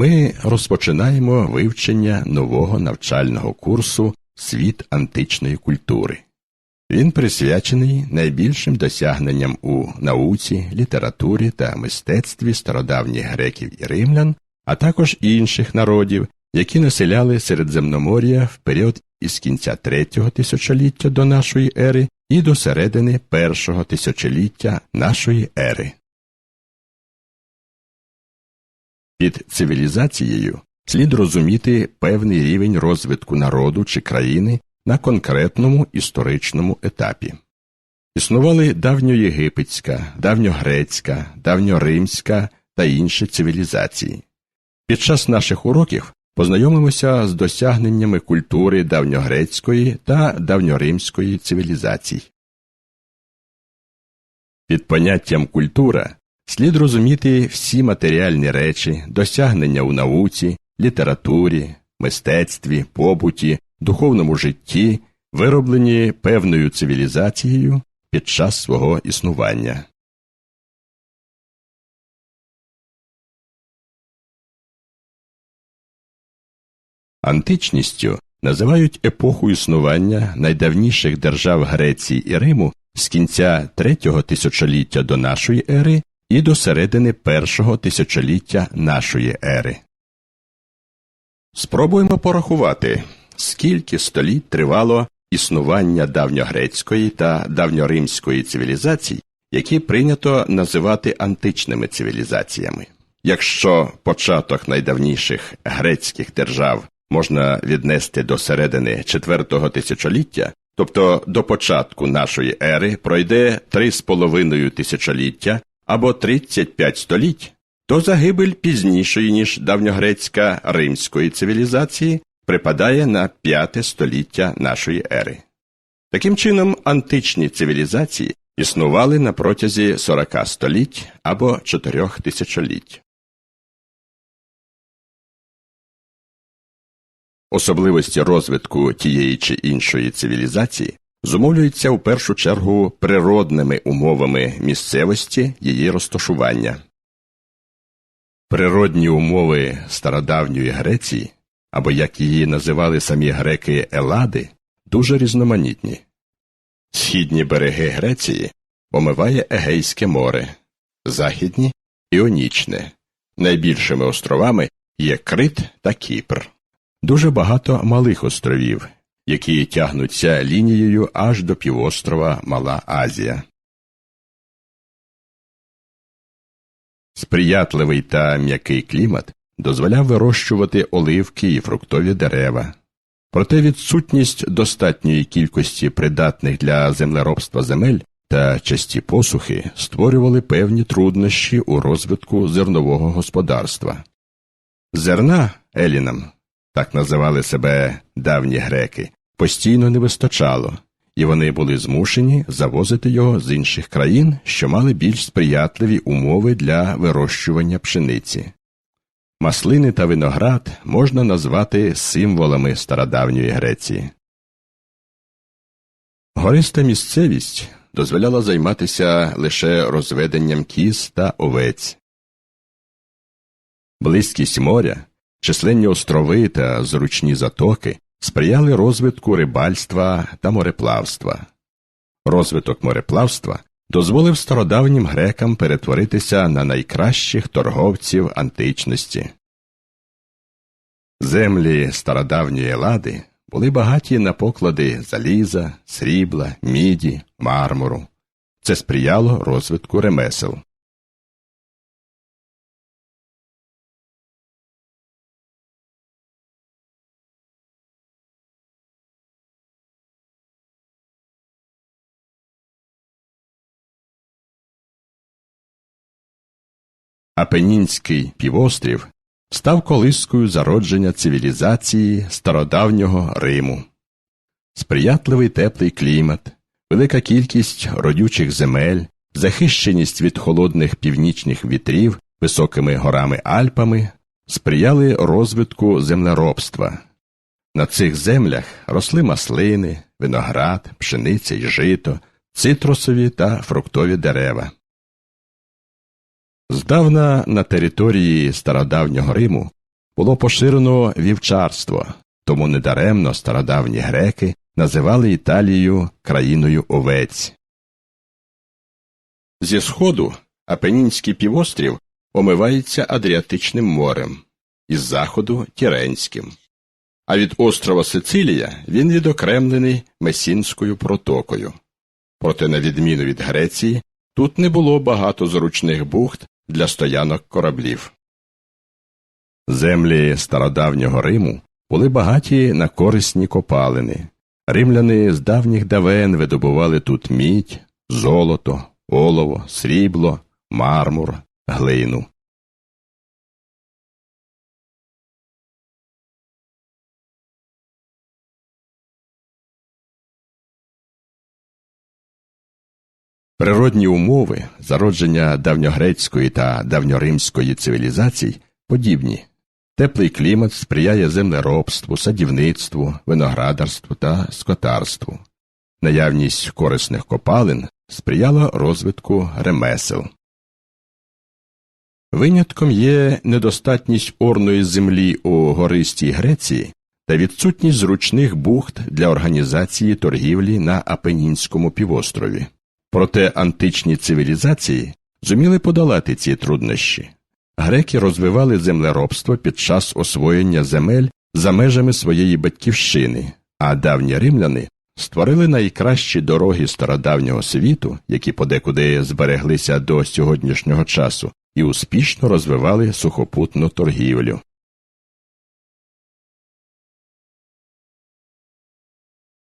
ми розпочинаємо вивчення нового навчального курсу Світ античної культури. Він присвячений найбільшим досягненням у науці, літературі та мистецтві стародавніх греків і римлян, а також інших народів, які населяли Середземномор'я в період із кінця третього тисячоліття до нашої ери і до середини першого тисячоліття нашої ери. Під цивілізацією слід розуміти певний рівень розвитку народу чи країни на конкретному історичному етапі. Існували давньоєгипетська, давньогрецька, давньоримська та інші цивілізації. Під час наших уроків познайомимося з досягненнями культури давньогрецької та давньоримської цивілізацій. Під поняттям культура слід розуміти всі матеріальні речі, досягнення у науці, літературі, мистецтві, побуті, духовному житті, вироблені певною цивілізацією під час свого існування. Античністю називають епоху існування найдавніших держав Греції і Риму з кінця третього тисячоліття до нашої ери і до середини першого тисячоліття нашої ери. Спробуємо порахувати, скільки століть тривало існування давньогрецької та давньоримської цивілізацій, які прийнято називати античними цивілізаціями. Якщо початок найдавніших грецьких держав можна віднести до середини четвертого тисячоліття, тобто до початку нашої ери пройде три з половиною тисячоліття або 35 століть, то загибель пізнішої, ніж давньогрецька римської цивілізації припадає на п'яте століття нашої ери. Таким чином, античні цивілізації існували на протязі 40 століть або 4 тисячоліть. Особливості розвитку тієї чи іншої цивілізації зумовлюються у першу чергу природними умовами місцевості її розташування. Природні умови стародавньої Греції, або як її називали самі греки Елади, дуже різноманітні. Східні береги Греції омиває Егейське море, західні Іонічне. Найбільшими островами є Крит та Кіпр. Дуже багато малих островів, які тягнуться лінією аж до півострова Мала Азія. Сприятливий та м'який клімат дозволяв вирощувати оливки і фруктові дерева. Проте відсутність достатньої кількості придатних для землеробства земель та часті посухи створювали певні труднощі у розвитку зернового господарства. Зерна елінам, так називали себе давні греки, постійно не вистачало, і вони були змушені завозити його з інших країн, що мали більш сприятливі умови для вирощування пшениці. Маслини та виноград можна назвати символами стародавньої Греції. Гориста місцевість дозволяла займатися лише розведенням кіз та овець. Близькість моря, численні острови та зручні затоки сприяли розвитку рибальства та мореплавства. Розвиток мореплавства дозволив стародавнім грекам перетворитися на найкращих торговців античності. Землі стародавньої лади були багаті на поклади заліза, срібла, міді, мармуру. Це сприяло розвитку ремесел. Апенінський півострів став колискою зародження цивілізації стародавнього Риму. Сприятливий теплий клімат, велика кількість родючих земель, захищеність від холодних північних вітрів високими горами Альпами сприяли розвитку землеробства. На цих землях росли маслини, виноград, пшениця й жито, цитрусові та фруктові дерева. Здавна на території стародавнього Риму було поширено вівчарство, тому недаремно стародавні греки називали Італію країною овець. Зі сходу Апенінський півострів омивається Адріатичним морем, із заходу Тіренським. А від острова Сицилія він відокремлений Месінською протокою. Проте, на відміну від Греції, тут не було багато зручних бухт для стоянок кораблів. Землі стародавнього Риму були багаті на корисні копалини. Римляни з давніх давен видобували тут мідь, золото, олово, срібло, мармур, глину. Природні умови зародження давньогрецької та давньоримської цивілізацій подібні. Теплий клімат сприяє землеробству, садівництву, виноградарству та скотарству. Наявність корисних копалин сприяла розвитку ремесел. Винятком є недостатність орної землі у гористій Греції та відсутність зручних бухт для організації торгівлі на Апенінському півострові. Проте античні цивілізації зуміли подолати ці труднощі. Греки розвивали землеробство під час освоєння земель за межами своєї батьківщини, а давні римляни створили найкращі дороги стародавнього світу, які подекуди збереглися до сьогоднішнього часу, і успішно розвивали сухопутну торгівлю.